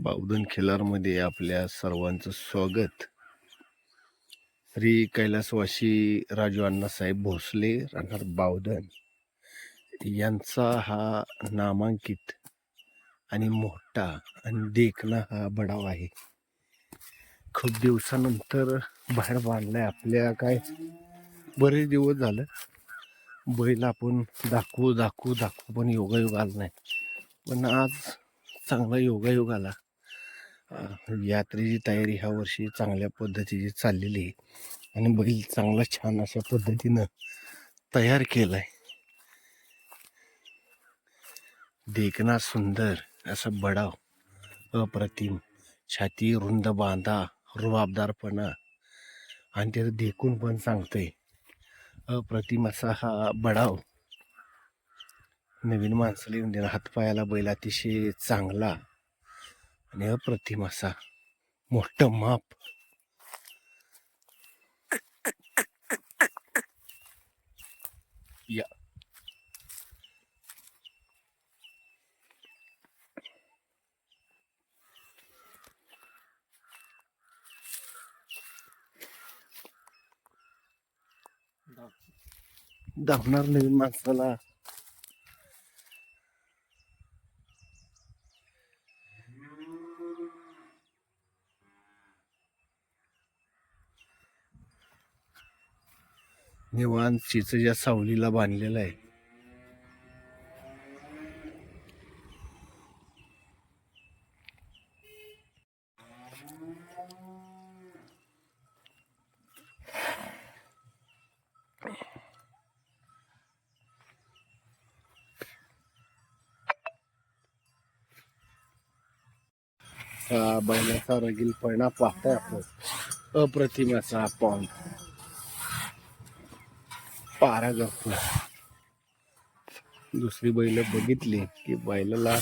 बावधन खिलारमध्ये आपल्या सर्वांचं स्वागत. श्री कैलासवासी राजू अण्णासाहेब भोसले राहणार बावधन. यांचा हा नामांकित आणि मोठा आणि देखणा हा बडाव आहे. खूप दिवसानंतर बाहेर बांधलाय आपल्या काय? बरेच दिवस झालं. बैल आपण दाखवू दाखवू दाखवू पण योगायोग आला नाही. पण आज चांगला योगायोग आला. यात्रेची तयारी ह्या वर्षी चांगल्या पद्धतीची चाललेली आहे. आणि बैल चांगला छान अशा पद्धतीनं तयार केलाय. देखना सुंदर असा बडाव अप्रतिम छाती रुंद बांधा रुबाबदारपणा. आणि त्याचं देखून पण सांगतंय अप्रतिम असा हा बडाव. नवीन माणसाला येऊन देणार हातपायाला बैल अतिशय चांगला. आणि अप्रतिम असा मोठं माप. या. धावणार नवीन माणसाला निवांत चिचच्या सावलीला बांधलेला आहे. हा रगील रगीलपणा पाहताय आपण. अप्रतिमाचा पॉन पारा जातो दुसरी बैल बघितली की बैलाला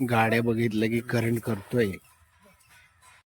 गाड्या बघितल्या की करंट करतोय.